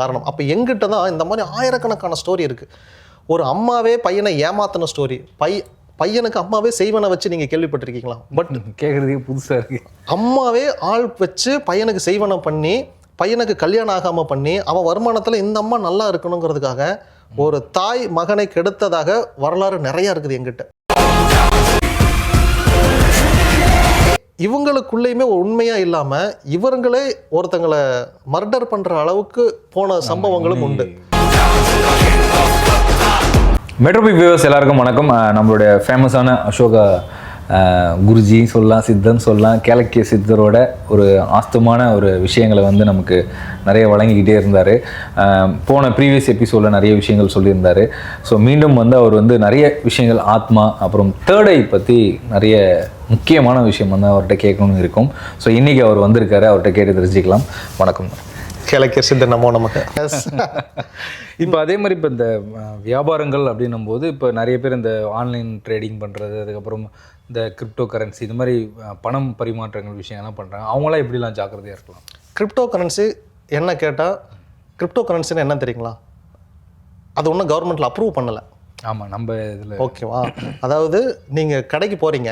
காரணம். அப்போ எங்கிட்ட தான் இந்த மாதிரி ஆயிரக்கணக்கான ஸ்டோரி இருக்கு. ஒரு அம்மாவே பையனை ஏமாத்தின ஸ்டோரி பை பையனுக்கு அம்மாவே செய்வனை வச்சு நீங்க கேள்விப்பட்டிருக்கீங்களா? பட் கேட்குறதுக்கே புதுசாக இருக்கு. அம்மாவே ஆள் வச்சு பையனுக்கு செய்வனம் பண்ணி பையனுக்கு கல்யாணம் ஆகாம பண்ணி அவன் வருமானத்துல இந்த அம்மா நல்லா இருக்கணுங்கிறதுக்காக ஒரு தாய் மகனை கெடுத்ததாக வரலாறு நிறைய இருக்குது எங்கிட்ட. இவங்களுக்குள்ளேயுமே ஒரு உண்மையா இல்லாம இவங்களே ஒருத்தங்களை மர்டர் பண்ற அளவுக்கு போன சம்பவங்களும் உண்டு. மெட்ரோபிக் வியூவர்ஸ் எல்லாருக்கும் வணக்கம். நம்மளுடைய ஃபேமஸான அசோகா குருஜி சொல்லலாம் சித்தன் சொல்லலாம் கேலக்கிய சித்தரோட ஒரு ஆஸ்தமான ஒரு விஷயங்களை வந்து நமக்கு நிறைய வழங்கிக்கிட்டே இருந்தார். போன ப்ரீவியஸ் எபிசோடில் நிறைய விஷயங்கள் சொல்லியிருந்தார். ஸோ மீண்டும் வந்து அவர் வந்து நிறைய விஷயங்கள் ஆத்மா அப்புறம் தேர்ட் பற்றி நிறைய முக்கியமான விஷயம் வந்து அவர்கிட்ட கேட்கணும்னு இருக்கும். ஸோ இன்றைக்கி அவர் வந்திருக்காரு அவர்கிட்ட கேட்டு தெரிஞ்சுக்கலாம். வணக்கம். கிழக்கிய சித்த நமோ நமக்கு. இப்போ அதே மாதிரி இப்போ இந்த வியாபாரங்கள் அப்படின்னும் போது இப்போ நிறைய பேர் இந்த ஆன்லைன் ட்ரேடிங் பண்ணுறது அதுக்கப்புறம் இந்த கிரிப்டோ கரன்சி இது மாதிரி பணம் பரிமாற்றங்கள் விஷயங்கள்லாம் பண்ணுறாங்க அவங்களாம் எப்படிலாம் ஜாக்கிரதையாக இருக்கலாம்? கிரிப்டோ கரன்சி என்ன கேட்டால் கிரிப்டோ கரன்சின்னு என்ன தெரியுங்களா? அது ஒன்றும் கவர்மெண்ட்டில் அப்ரூவ் பண்ணலை. ஆமாம் நம்ம இதில் ஓகேவா அதாவது நீங்கள் கடைக்கு போகிறீங்க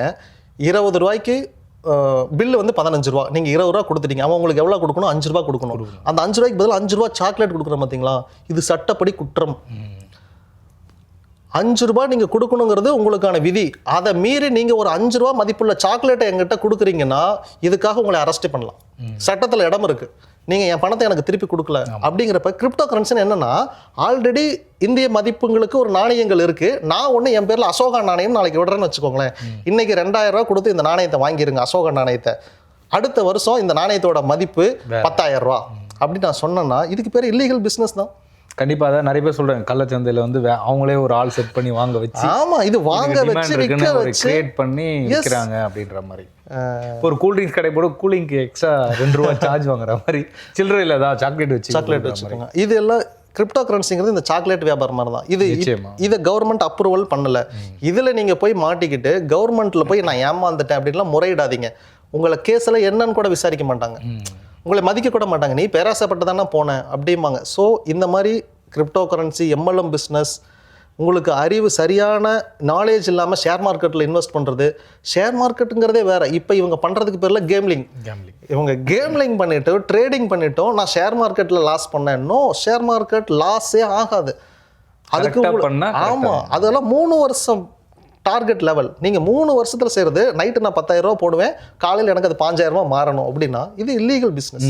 இருபது ரூபாய்க்கு பில்லு வந்து பதினஞ்சு ரூபா. நீங்கள் இருபது ரூபா கொடுத்துட்டீங்க. அவன் உங்களுக்கு எவ்வளோ கொடுக்கணும்? அஞ்சு ரூபா கொடுக்கணும். அந்த அஞ்சு ரூபாய்க்கு பதில் அஞ்சு ரூபா சாக்லேட் கொடுக்குறோம் பார்த்தீங்களா இது சட்டப்படி குற்றம். அஞ்சு ரூபாய் நீங்கள் கொடுக்கணுங்கிறது உங்களுக்கான விதி. அதை மீறி நீங்கள் ஒரு அஞ்சு ரூபா மதிப்புள்ள சாக்லேட்டை எங்கிட்ட கொடுக்குறீங்கன்னா இதுக்காக உங்களை அரெஸ்ட் பண்ணலாம். சட்டத்தில் இடம் இருக்கு. நீங்கள் என் பணத்தை எனக்கு திருப்பி கொடுக்கல. அப்படிங்கிறப்ப கிரிப்டோ கரன்சின்னு என்னன்னா ஆல்ரெடி இந்திய மதிப்புங்களுக்கு ஒரு நாணயங்கள் இருக்கு. நான் ஒன்று என் பேரில் அசோகா நாணயம் நாளைக்கு விடுறேன்னு வச்சுக்கோங்களேன். இன்னைக்கு ரெண்டாயிரம் ரூபா கொடுத்து இந்த நாணயத்தை வாங்கிருங்க அசோகா நாணயத்தை. அடுத்த வருஷம் இந்த நாணயத்தோட மதிப்பு பத்தாயிரம் ரூபா அப்படி நான் சொன்னேன்னா இதுக்கு பேர் இல்லீகல் பிஸ்னஸ் தான். கண்டிப்பாக அதான் நிறைய பேர் சொல்கிறாங்க கள்ளச்சந்தையில் வந்து அவங்களே ஒரு ஆள் செட் பண்ணி வாங்க வச்சு ஆமா இது வாங்க வச்சு விற்க வச்சு கிரியேட் பண்ணி விற்கிறாங்க அப்படின்ற மாதிரி. ஒரு கூல்ட்ரிங்க்ஸ் கடை போட கூலிங்க்கு எக்ஸ்ட்ரா ரெண்டு ரூபா சார்ஜ் வாங்குற மாதிரி. சில்லறை ஏதாவது சாக்லேட் வச்சு சாக்லேட். வச்சுக்கோங்க இது எல்லாம் கிரிப்டோ கரன்சிங்கிறது இந்த சாக்லேட் வியாபாரம் மாதிரி தான். இது. இதை கவர்மெண்ட் அப்ரூவல் பண்ணல. இதுல நீங்க போய் மாட்டிக்கிட்டு கவர்மெண்ட்ல போய் நான் ஏமாந்துட்டேன் அப்படின்லாம் முறையிடாதீங்க. உங்களை கேஸ்ல என்னன்னு கூட விசாரிக்க மாட்டாங்க. உங்களை மதிக்க கூட மாட்டாங்க. நீ பேராசைப்பட்டு தானே போனேன் அப்படிம்பாங்க. ஸோ இந்த மாதிரி கிரிப்டோ கரன்சி எம்எல்எம் பிஸ்னஸ் உங்களுக்கு அறிவு சரியான நாலேஜ் இல்லாமல் ஷேர் மார்க்கெட்டில் இன்வெஸ்ட் பண்ணுறது ஷேர் மார்க்கெட்டுங்கிறதே வேற. இப்போ இவங்க பண்ணுறதுக்கு பேரில் கேம்லிங் Gambling. இவங்க கேம்லிங் பண்ணிட்டு ட்ரேடிங் பண்ணிட்டோம் நான் ஷேர் மார்க்கெட்டில் லாஸ் பண்ணேன். நோ ஷேர் மார்க்கெட் லாஸே ஆகாது. அதுக்கு Correct ஆ உங்கள- பண்ணா correct ஆ ஆமா அதெல்லாம் மூணு வருஷம் டார்கெட் லெவல். நீங்க மூணு வருஷத்துல செய்யறது நைட்டு நான் பத்தாயிரம் ரூபாய் போடுவேன் காலையில் எனக்கு அது பாஞ்சாயிரம் ரூபாய் மாறணும் அப்படின்னா இது இல்லீகல் பிஸ்னஸ்.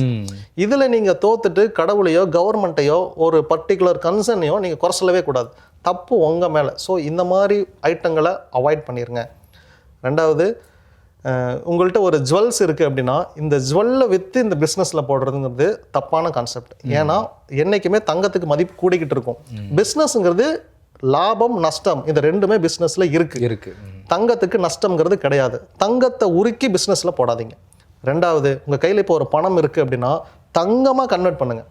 இதுல நீங்க தோத்துட்டு கடவுளையோ கவர்மெண்ட்டையோ ஒரு பர்டிகுலர் கன்சர்னையோ நீங்க குறை சொல்லவே கூடாது. தப்பு உங்க மேல. ஸோ இந்த மாதிரி ஐட்டங்களை அவாய்ட் பண்ணிருங்க. ரெண்டாவது உங்கள்கிட்ட ஒரு ஜுவல்ஸ் இருக்கு அப்படின்னா இந்த ஜுவல்லை வித்து இந்த பிஸ்னஸ்ல போடுறதுங்கிறது தப்பான கான்செப்ட் ஏன்னா என்னைக்குமே தங்கத்துக்கு மதிப்பு கூடிக்கிட்டு இருக்கும். பிஸ்னஸ்ங்கிறது லாபம் நஷ்டம் இந்த ரெண்டுமே பிஸ்னஸ்ல இருக்கு. இருக்கு. ம். தங்கத்துக்கு நஷ்டம்ங்கிறது கிடையாது. தங்கத்தை உருக்கி பிஸ்னஸில் போடாதீங்க. ரெண்டாவது உங்கள் கையில் இப்போ ஒரு பணம் இருக்குது அப்படின்னா தங்கமாக கன்வெர்ட் பண்ணுங்க.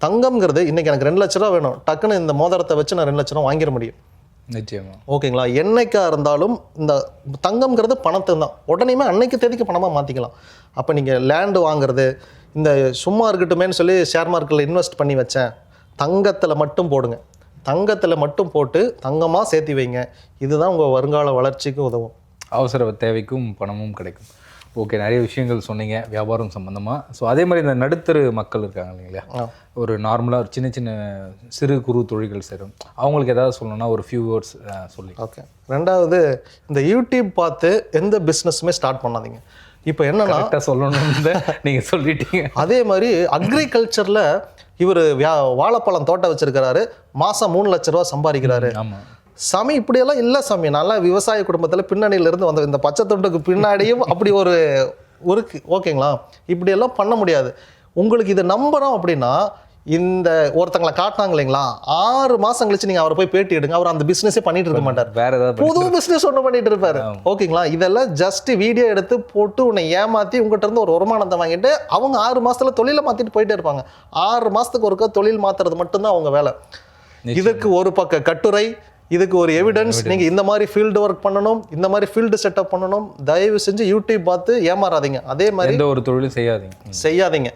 தங்கம்ங்கிறது இன்னைக்கு எனக்கு ரெண்டு லட்ச ரூபா வேணும். டக்குன்னு இந்த மோதிரத்தை வச்சு நான் ரெண்டு லட்ச ரூபா வாங்கிட முடியும். நிச்சயமா. ஓகேங்களா? என்னைக்கா இருந்தாலும் இந்த தங்கம்ங்கிறது பணத்தை தான். உடனேயுமே அன்னைக்கு தேதிக்கு பணமாக மாற்றிக்கலாம் அப்போ நீங்கள் லேண்டு வாங்குறது இந்த சும்மா இருக்கட்டுமேன்னு சொல்லி ஷேர் மார்க்கெட்டில் இன்வெஸ்ட் பண்ணி வச்சேன் தங்கத்தில் மட்டும் போடுங்க. தங்கத்தில் மட்டும் போட்டு தங்கமாக சேர்த்தி வைங்க. இதுதான் உங்கள் வருங்கால வளர்ச்சிக்கு உதவும். அவசர தேவைக்கும் பணமும் கிடைக்கும். ஓகே நிறைய விஷயங்கள் சொன்னீங்க. வியாபாரம் சம்மந்தமாக ஸோ அதே மாதிரி இந்த நடுத்தரு மக்கள் இருக்காங்க இல்லைங்களா. ஒரு நார்மலாக சின்ன சின்ன சிறு குறு தொழில்கள் செய்கிறோம் அவங்களுக்கு ஏதாவது சொல்லணும்னா ஒரு ஃபியூ வேர்ட்ஸ் சொல்லி. ஓகே ரெண்டாவது இந்த யூடியூப் பார்த்து எந்த பிஸ்னஸுமே ஸ்டார்ட் பண்ணாதீங்க. இப்போ என்னன்னா சொல்லணும்னு நீங்கள் சொல்லிட்டீங்க. அதே மாதிரி அக்ரிகல்ச்சரில் இவர் வாழைப்பழம் தோட்டம் வச்சிருக்கிறாரு. மாதம் மூணு லட்ச ரூபா சம்பாதிக்கிறாரு. சாமி இப்படியெல்லாம் இல்லை சாமி. நல்லா விவசாய குடும்பத்தில் பின்னணியில இருந்து வந்த இந்த பச்சை தொண்டுக்கு பின்னாடியும் அப்படி ஒரு இருக்கு ஓகேங்களா? இப்படியெல்லாம் பண்ண முடியாது. உங்களுக்கு இதை நம்பணும் அப்படின்னா இந்த ஒருத்தங்களை காட்டினாங்க இல்லைங்களா? ஆறு மாசம் கழிச்சு நீங்க அவரை போய் பேட்டி எடுங்க. அவர் அந்த பிசினஸே பண்ணிட்டு இருக்க மாட்டார். வேற ஏதாவது புது பிசினஸ் ஒன்று பண்ணிட்டு இருப்பாரு. ஓகேங்களா? இதெல்லாம் ஜஸ்ட் வீடியோ எடுத்து போட்டு உன்னை ஏமாத்தி உங்ககிட்ட இருந்து ஒரு வருமானத்தை வாங்கிட்டு அவங்க ஆறு மாசத்துல தொழிலை மாத்திட்டு போயிட்டே இருப்பாங்க. ஆறு மாசத்துக்கு ஒருக்கா தொழில் மாத்துறது மட்டும்தான் அவங்க வேலை. இதுக்கு ஒரு பக்க கட்டுரை இதுக்கு ஒரு எவிடன்ஸ் நீங்க இந்த மாதிரி ஃபீல்டு ஒர்க் பண்ணணும் இந்த மாதிரி ஃபீல்டு செட்டப் பண்ணணும். தயவு செஞ்சு யூடியூப் பார்த்து ஏமாறாதீங்க. அதே மாதிரி எந்த ஒரு தொழிலும் செய்யாதீங்க. செய்யாதீங்க.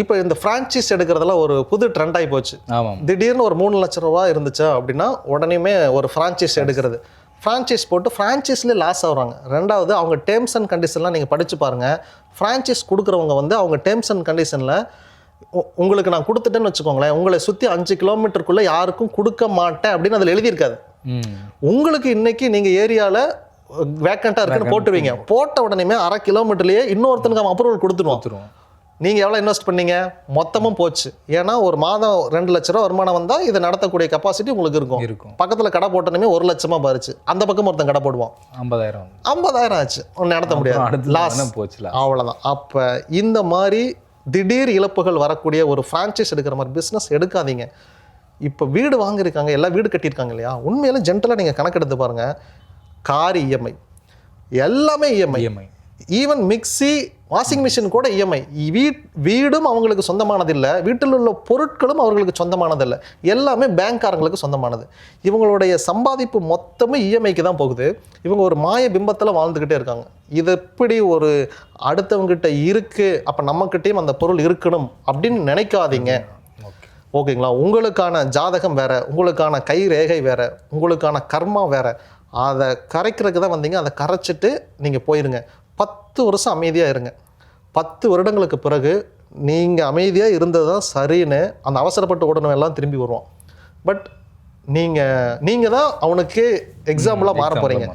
இப்போ இந்த ஃப்ரான்ச்சைஸ் எடுக்கிறதெல்லாம் ஒரு புது ட்ரெண்ட் ஆகி போச்சு. ஆமாம். திடீர்னு ஒரு மூணு லட்ச ரூபா இருந்துச்சு அப்படின்னா உடனேமே ஒரு ஃப்ரான்ச்சைஸ் எடுக்கிறது. ஃப்ரான்ச்சைஸ் போட்டு ஃப்ரான்ச்சைஸ்லேயே லாஸ் ஆகுறாங்க. ரெண்டாவது அவங்க டேர்ம்ஸ் அண்ட் கண்டிஷன்லாம் நீங்கள் படித்து பாருங்கள் ஃப்ரான்ச்சைஸ் கொடுக்குறவங்க வந்து அவங்க டேர்ம்ஸ் அண்ட் கண்டிஷனில் உங்களுக்கு நான் கொடுத்துட்டேன்னு வச்சுக்கோங்களேன். உங்களை சுற்றி அஞ்சு கிலோமீட்டருக்குள்ளே யாருக்கும் கொடுக்க மாட்டேன் அப்படின்னு அதில் எழுதியிருக்காது. உங்களுக்கு இன்னைக்கு நீங்கள் ஏரியாவில் வேக்கண்ட்டாக இருக்குன்னு போட்டுருவீங்க. போட்ட உடனேமே அரை கிலோமீட்டர்லேயே இன்னொருத்தனுக்கு அவன் அப்ரூவல் கொடுத்துருவோம் நீங்கள் எவ்வளோ இன்வெஸ்ட் பண்ணீங்க? மொத்தமும் போச்சு. ஏன்னா ஒரு மாதம் ரெண்டு லட்ச ரூபா வருமானம் வந்தால் இதை நடத்தக்கூடிய கெப்பாசிட்டி உங்களுக்கு இருக்கும். இருக்கும். பக்கத்தில் கடை போட்டனுமே ஒரு லட்சமா பாருச்சு அந்த பக்கம் ஒருத்தன் கடை போடுவான். ஐம்பதாயிரம் ஐம்பதாயிரம் ஆச்சு. ஒன்று நடத்த முடியாது. லாஸ் தானே போச்சுல. அவ்வளோதான் அப்போ இந்த மாதிரி திடீர் இழப்புகள் வரக்கூடிய ஒரு ஃப்ரான்ச்சைஸ் எடுக்கிற மாதிரி பிஸ்னஸ் எடுக்காதீங்க. இப்போ வீடு வாங்கியிருக்காங்க எல்லாம் வீடு கட்டியிருக்காங்க இல்லையா? உண்மையில ஜென்டலாக நீங்கள் கணக்கெடுத்து பாருங்க. Car EMI. எல்லாமே EMI. EMI. Even mixie washing machine கூட இஎம்ஐ. வீட் வீடும் அவங்களுக்கு சொந்தமானதில்லை. வீட்டில் உள்ள பொருட்களும் அவர்களுக்கு சொந்தமானதில்லை. எல்லாமே பேங்க்காரங்களுக்கு சொந்தமானது. இவங்களுடைய சம்பாதிப்பு மொத்தமும் இஎம்ஐக்கு தான் போகுது. இவங்க ஒரு மாய பிம்பத்தில் வாழ்ந்துக்கிட்டே இருக்காங்க. இது எப்படி ஒரு அடுத்தவங்ககிட்ட இருக்குது அப்போ நம்மக்கிட்டேயும் அந்த பொருள் இருக்கணும் அப்படின்னு நினைக்காதீங்க. ஓகேங்களா? உங்களுக்கான ஜாதகம் வேறு உங்களுக்கான கை ரேகை வேறு உங்களுக்கான கர்மா வேறு. அதை கரைக்கிறதுக்கு தான் வந்தீங்க. அதை கரைச்சிட்டு நீங்கள் போயிருங்க. பத்து வருஷம் அமைதியாக இருங்க. பத்து வருடங்களுக்கு பிறகு நீங்கள் அமைதியாக இருந்தது தான் சரின்னு அந்த அவசரப்பட்டு ஓடணும் எல்லாம் திரும்பி வருவான் பட் நீங்கள் நீங்கள் தான் அவனுக்கு எக்ஸாம்பிளாக மாற போகிறீங்க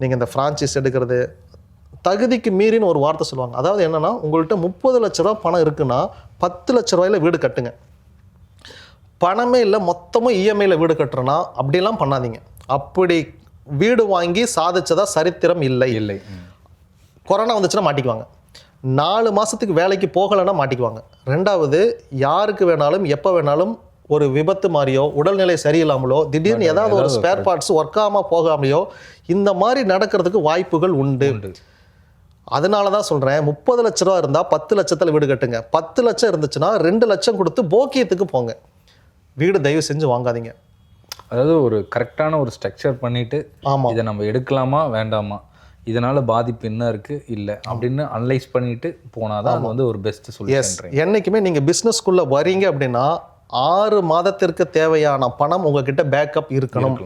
நீங்கள் இந்த ஃப்ரான்ச்சைஸ் எடுக்கிறது தகுதிக்கு மீறின்னு ஒரு வார்த்தை சொல்லுவாங்க. அதாவது என்னன்னா உங்கள்கிட்ட முப்பது லட்ச ரூபா பணம் இருக்குன்னா பத்து லட்ச ரூபாயில வீடு கட்டுங்க. பணமே இல்லை மொத்தமும் இஎம்ஐயில் வீடு கட்டுறேன்னா அப்படிலாம் பண்ணாதீங்க. அப்படி வீடு வாங்கி சாதிச்சதா சரித்திரம் இல்லை. இல்லை. கொரோனா வந்துச்சுன்னா மாட்டிக்குவாங்க. நாலு மாதத்துக்கு வேலைக்கு போகலைன்னா மாட்டிக்குவாங்க. ரெண்டாவது யாருக்கு வேணாலும் எப்போ வேணாலும் ஒரு விபத்து மாதிரியோ உடல்நிலை சரியில்லாமலோ திடீர்னு ஏதாவது ஒரு ஸ்பேர் பார்ட்ஸ் ஒர்க் ஆகாமல் போகாமையோ இந்த மாதிரி நடக்கிறதுக்கு வாய்ப்புகள் உண்டு. உண்டு. அதனால தான் சொல்கிறேன் முப்பது லட்ச ரூபா இருந்தால் பத்து லட்சத்தில் வீடு கட்டுங்க. பத்து லட்சம் இருந்துச்சுன்னா ரெண்டு லட்சம் கொடுத்து போக்கியத்துக்கு போங்க. வீடு தயவு செஞ்சு வாங்காதீங்க. அதாவது ஒரு கரெக்டான ஒரு ஸ்ட்ரக்சர் பண்ணிட்டு ஆமாம் இதை நம்ம எடுக்கலாமா வேண்டாமா? இதனால பாதிப்பு என்ன இருக்கு? இல்லை. அப்படின்னு அனலைஸ் பண்ணிட்டு போனாதான் அது வந்து ஒரு பெஸ்ட் சொல்யூஷன் என்னைக்குமே நீங்கள் பிஸ்னஸ்க்குள்ளே வரீங்க அப்படின்னா ஆறு மாதத்திற்கு தேவையான பணம் உங்ககிட்ட பேக்கப் இருக்கணும்.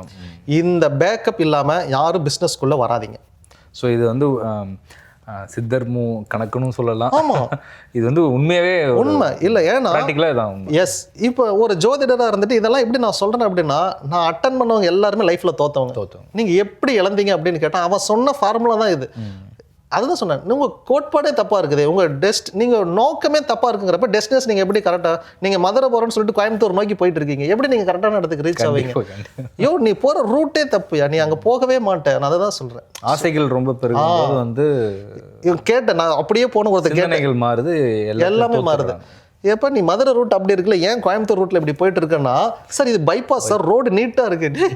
இந்த பேக்கப் இல்லாமல் யாரும் பிஸ்னஸ்க்குள்ளே வராதீங்க. ஸோ இது வந்து சித்தர் மூ கணக்குன்னு சொல்லலாம். ஆமாம் இது வந்து உண்மையாவே உண்மை. இல்லை ஏன்னா எஸ் இப்போ ஒரு ஜோதிடராக இருந்துட்டு இதெல்லாம் எப்படி நான் சொல்கிறேன் அப்படின்னா நான் அட்டன் பண்ணவங்க எல்லாருமே லைஃப்பில் தோத்தவங்க. தோத்தவங்க. நீங்கள் எப்படி இழந்தீங்க அப்படின்னு கேட்டால் அவன் சொன்ன ஃபார்முலா தான் இது. அதுதான் சொன்னேன். உங்கள் கோட்பாடே தப்பாக இருக்குது. உங்கள் டெஸ்ட் நீங்கள் நோக்கமே தப்பாக இருக்குங்கிறப்ப டெஸ்டினேஷன் நீங்கள் எப்படி கரெக்டாக நீங்கள் மதுரை போகிறோன்னு சொல்லிட்டு கோயம்புத்தூர் நோக்கி போயிட்டு இருக்கீங்க. எப்படி நீங்கள் கரெக்டான இடத்துக்கு ரீச் ஆவீங்க? கண்டிப்பா, கண்டிப்பா. யோ நீ போகிற ரூட்டே தப்புயா நீ அங்கே போகவே மாட்டேன். நான் அதை தான் சொல்கிறேன் ஆசைகள் ரொம்ப பெருகும் போது வந்து கேட்டேன். நான் அப்படியே போன ஒருத்தர் கேட்டேன். சிந்தனைகள் மாறுது எல்லாமே மாறுது. எப்போ நீ மதுரை ரூட் அப்படி இருக்குல்ல ஏன் கோயம்புத்தூர் ரூட்ல இப்படி போயிட்டு இருக்கேன்னா சார் இது பைபாஸ் சார் ரோடு நீட்டாக இருக்கு.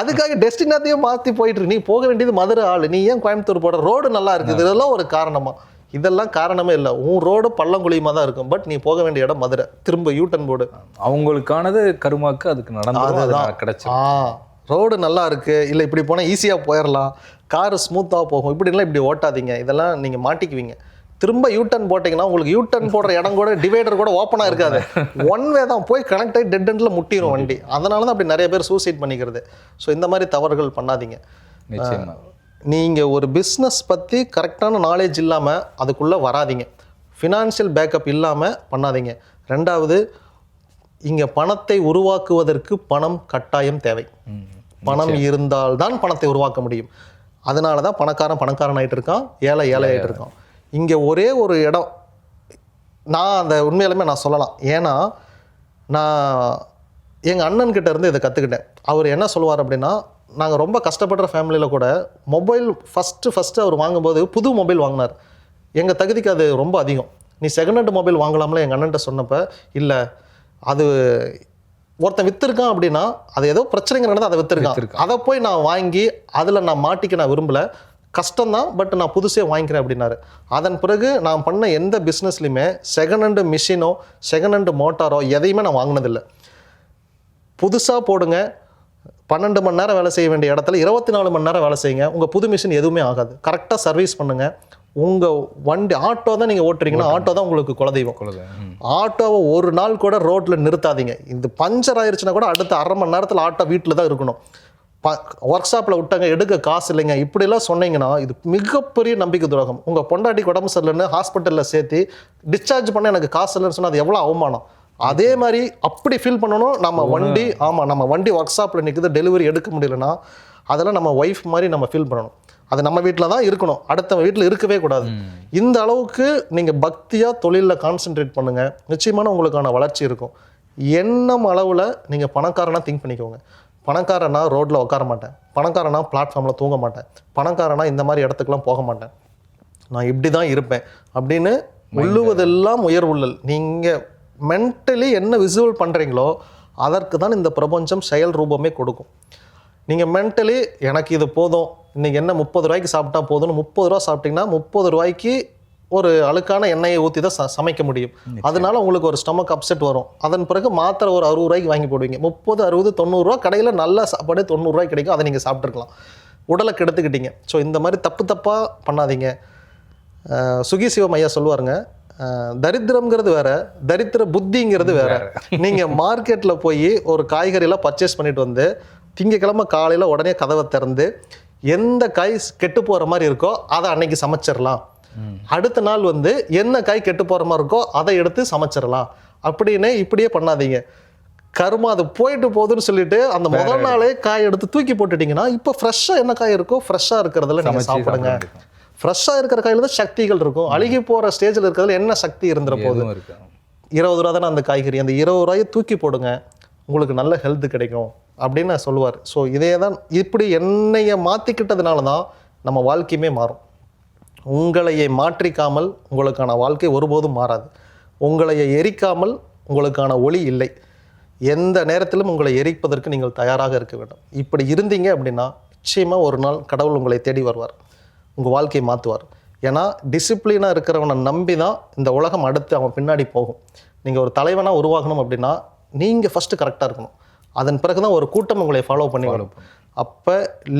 அதுக்காக டெஸ்டினேத்தையும் மாற்றி போயிட்டு. நீ போக வேண்டியது மதுரை ஆளு. நீ ஏன் கோயம்புத்தூர் போட ரோடு நல்லா இருக்குது இதெல்லாம் ஒரு காரணமா. இதெல்லாம் காரணமே இல்லை. உன் ரோடு பள்ளங்குழியுமா தான் இருக்கும். பட் நீ போக வேண்டிய இடம் மதுரை. திரும்ப யூட்டன் போர்டு அவங்களுக்கானது கருமாக்கு அதுக்கு நடந்தது அது கிடைச்சு ரோடு நல்லா இருக்கு. இல்லை இப்படி போனால் ஈஸியாக போயிடலாம் கார் ஸ்மூத்தாக போகும். இப்படிலாம் இப்படி ஓட்டாதீங்க. இதெல்லாம் நீங்கள் மாட்டிக்குவீங்க. திரும்ப யூட்டன் போட்டிங்கன்னா உங்களுக்கு யூட்டன் போடுற இடம் கூட டிவைடர் கூட ஓப்பனாக இருக்காது ஒன் வே தான் போய் கனெக்ட் ஆகி டெட் எண்டில் முட்டிடும் வண்டி. அதனால தான் அப்படி நிறைய பேர் சூசைட் பண்ணிக்கிறது. ஸோ இந்த மாதிரி தவறுகள் பண்ணாதீங்க. நீங்கள் ஒரு பிஸ்னஸ் பற்றி கரெக்டான நாலேஜ் இல்லாமல் அதுக்குள்ளே வராதீங்க. ஃபினான்ஷியல் பேக்கப் இல்லாமல் பண்ணாதீங்க. ரெண்டாவது இங்கே பணத்தை உருவாக்குவதற்கு பணம் கட்டாயம் தேவை. பணம் இருந்தால்தான் பணத்தை உருவாக்க முடியும். அதனால தான் பணக்காரன் பணக்காரன் ஆயிட்டு இருக்கான். ஏழை ஏழை ஆயிட்டு இருக்கான். இங்கே ஒரே ஒரு இடம். நான் அந்த உண்மையிலுமே நான் சொல்லலாம். ஏன்னா நான் எங்கள் அண்ணன்கிட்ட இருந்து இதை கற்றுக்கிட்டேன் அவர் என்ன சொல்லுவார் அப்படின்னா நாங்கள் ரொம்ப கஷ்டப்படுற ஃபேமிலியில் கூட மொபைல் ஃபஸ்ட்டு ஃபஸ்ட்டு அவர் வாங்கும்போது புது மொபைல் வாங்கினார். எங்கள் தகுதிக்கு அது ரொம்ப அதிகம். நீ செகண்ட் ஹேண்ட் மொபைல் வாங்கலாம்ல எங்கள் அண்ணன்ட்ட சொன்னப்போ இல்லை அது ஒருத்தன் விற்றுருக்கான் அப்படின்னா அது ஏதோ பிரச்சனைங்க நடந்து அதை விற்றுருக்கான் அதை போய் நான் வாங்கி அதில் நான் மாட்டிக்க நான் விரும்பல. கஷ்டம்தான் பட் நான் புதுசே வாங்கிக்கிறேன் அப்படின்னாரு. அதன் பிறகு நான் பண்ண எந்த பிஸ்னஸ்லையுமே செகண்ட் ஹேண்டு மிஷினோ செகண்ட் ஹேண்டு மோட்டாரோ எதையுமே நான் வாங்கினதில்லை. புதுசாக போடுங்க பன்னெண்டு மணி நேரம் வேலை செய்ய வேண்டிய இடத்துல இருபத்தி நாலு மணி நேரம் வேலை செய்யுங்க. உங்கள் புது மிஷின் எதுவுமே ஆகாது. கரெக்டாக சர்வீஸ் பண்ணுங்கள் உங்கள் வண்டி ஆட்டோ தான் நீங்கள் ஓட்டுறீங்கன்னா ஆட்டோ தான் உங்களுக்கு குலதெய்வம். ஆட்டோவை ஒரு நாள் கூட ரோட்டில் நிறுத்தாதீங்க. இந்த பஞ்சர் ஆயிருச்சுன்னா கூட அடுத்த அரை மணி நேரத்தில் ஆட்டோ வீட்டில் தான் இருக்கணும். ஒர்க் ஷாப்பில் விட்டாங்க எடுக்க காசு இல்லைங்க. இப்படிலாம் சொன்னீங்கன்னா இது மிகப்பெரிய நம்பிக்கை துரோகம். உங்கள் பொண்டாட்டிக்கு உடம்பு சரியில்லைன்னு ஹாஸ்பிட்டலில் சேர்த்து டிஸ்சார்ஜ் பண்ண எனக்கு காசு இல்லைன்னு சொன்னால் அது எவ்வளோ அவமானம்? அதே மாதிரி அப்படி ஃபீல் பண்ணணும். நம்ம வண்டி ஆமாம் நம்ம வண்டி ஒர்க் ஷாப்பில் நிற்குது டெலிவரி எடுக்க முடியலன்னா அதெல்லாம் நம்ம ஒய்ஃப் மாதிரி நம்ம ஃபீல் பண்ணணும். அது நம்ம வீட்டில் தான் இருக்கணும். அடுத்த வீட்டில் இருக்கவே கூடாது. இந்த அளவுக்கு நீங்கள் பக்தியாக தொழிலில் கான்சென்ட்ரேட் பண்ணுங்கள் நிச்சயமான உங்களுக்கான வளர்ச்சி இருக்கும். எண்ணம் அளவில் நீங்கள் பணக்காரனா திங்க் பண்ணிக்கோங்க. பணக்காரனா ரோட்டில் உட்கார மாட்டேன். பணக்காரனா பிளாட்ஃபார்மில் தூங்க மாட்டேன். பணக்காரனா இந்த மாதிரி இடத்துக்குலாம் போக மாட்டேன். நான் இப்படி தான் இருப்பேன். அப்படின்னு உள்ளுவதெல்லாம் உயர்வுள்ளல். நீங்கள் மென்டலி என்ன விசுவல் பண்ணுறீங்களோ அதற்கு தான் இந்த பிரபஞ்சம் செயல் ரூபமே கொடுக்கும். நீங்கள் மென்டலி எனக்கு இது போதும். இன்னைக்கு என்ன முப்பது ரூபாய்க்கு சாப்பிட்டா போதும்னு முப்பது ரூபா சாப்பிட்டீங்கன்னா முப்பது ரூபாய்க்கு ஒரு அழுக்கான எண்ணெயை ஊற்றி தான் ச- சமைக்க முடியும். அதனால உங்களுக்கு ஒரு ஸ்டமக் அப்செட் வரும். அதன் பிறகு மாத்திரை ஒரு அறுபது ரூபாய்க்கு வாங்கி போடுவீங்க. முப்பது அறுபது தொண்ணூறுரூவா கடையில் நல்ல சாப்பாடு தொண்ணூறுரூவாய்க்கு கிடைக்கும். அதை நீங்கள் சாப்பிட்ருக்கலாம் உடலை கெடுத்துக்கிட்டீங்க. ஸோ இந்த மாதிரி தப்பு தப்பாக பண்ணாதீங்க. சுகி சிவம் ஐயா சொல்லுவாருங்க தரித்திரம்ங்கிறது வேற தரித்திர புத்திங்கிறது வேற. நீங்க மார்க்கெட்ல போய் ஒரு காய்கறிலாம் பர்ச்சேஸ் பண்ணிட்டு வந்து திங்கக்கிழமை காலையில உடனே கதவை திறந்து எந்த காய் கெட்டு போற மாதிரி இருக்கோ அதை அன்னைக்கு சமைச்சிடலாம் அடுத்த நாள் வந்து என்ன காய் கெட்டு போற மாதிரி இருக்கோ அதை எடுத்து சமைச்சிடலாம். அப்படின்னு இப்படியே பண்ணாதீங்க. கருமா அது போயிட்டு போகுதுன்னு சொல்லிட்டு அந்த முதல் நாளே காய் எடுத்து தூக்கி போட்டுட்டீங்கன்னா இப்போ ஃப்ரெஷ்ஷாக என்ன காய் இருக்கோ ஃப்ரெஷ்ஷாக இருக்கிறதுல நீங்கள் சமைச்சு சாப்பிடுங்க. சாப்பிட ஃப்ரெஷ்ஷாக இருக்கிற காயில தான் சக்திகள் இருக்கும். அழுகி போகிற ஸ்டேஜில் இருக்கிறதுல என்ன சக்தி இருந்துற போகுது? இருபது ரூபா தானே அந்த காய்கறி. அந்த இருபது ரூபாயை தூக்கி போடுங்க. உங்களுக்கு நல்ல ஹெல்த் கிடைக்கும். அப்படின்னு சொல்லுவார். ஸோ இதே தான் இப்படி எண்ணெயை மாற்றிக்கிட்டதுனால தான் நம்ம வாழ்க்கையுமே மாறும். உங்களையை மாற்றிக்காமல் உங்களுக்கான வாழ்க்கை ஒருபோதும் மாறாது. உங்களையை எரிக்காமல் உங்களுக்கான ஒளி இல்லை. எந்த நேரத்திலும் உங்களை எரிப்பதற்கு நீங்கள் தயாராக இருக்க வேண்டும். இப்படி இருந்தீங்க அப்படின்னா நிச்சயமாக ஒரு நாள் கடவுள் உங்களை தேடி வருவார். உங்கள் வாழ்க்கையை மாற்றுவார் ஏன்னா டிசிப்ளினாக இருக்கிறவனை நம்பி தான் இந்த உலகம் அடுத்து அவன் பின்னாடி போகும். நீங்கள் ஒரு தலைவனாக உருவாகணும் அப்படின்னா நீங்கள் ஃபஸ்ட்டு கரெக்டாக இருக்கணும். அதன் பிறகு தான் ஒரு கூட்டம் உங்களை ஃபாலோ பண்ணி வரும். அப்போ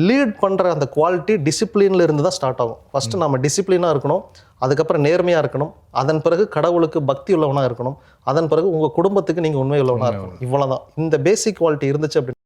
லீட் பண்ணுற அந்த குவாலிட்டி டிசிப்ளினில் இருந்து தான் ஸ்டார்ட் ஆகும். ஃபஸ்ட்டு நம்ம டிசிப்ளினாக இருக்கணும். அதுக்கப்புறம் நேர்மையாக இருக்கணும். அதன் பிறகு கடவுளுக்கு பக்தி உள்ளவனாக இருக்கணும். அதன் பிறகு உங்கள் குடும்பத்துக்கு நீங்கள் உண்மை உள்ளவனாக இருக்கணும். இவ்வளோ தான் இந்த பேசிக் குவாலிட்டி இருந்துச்சு அப்படின்னா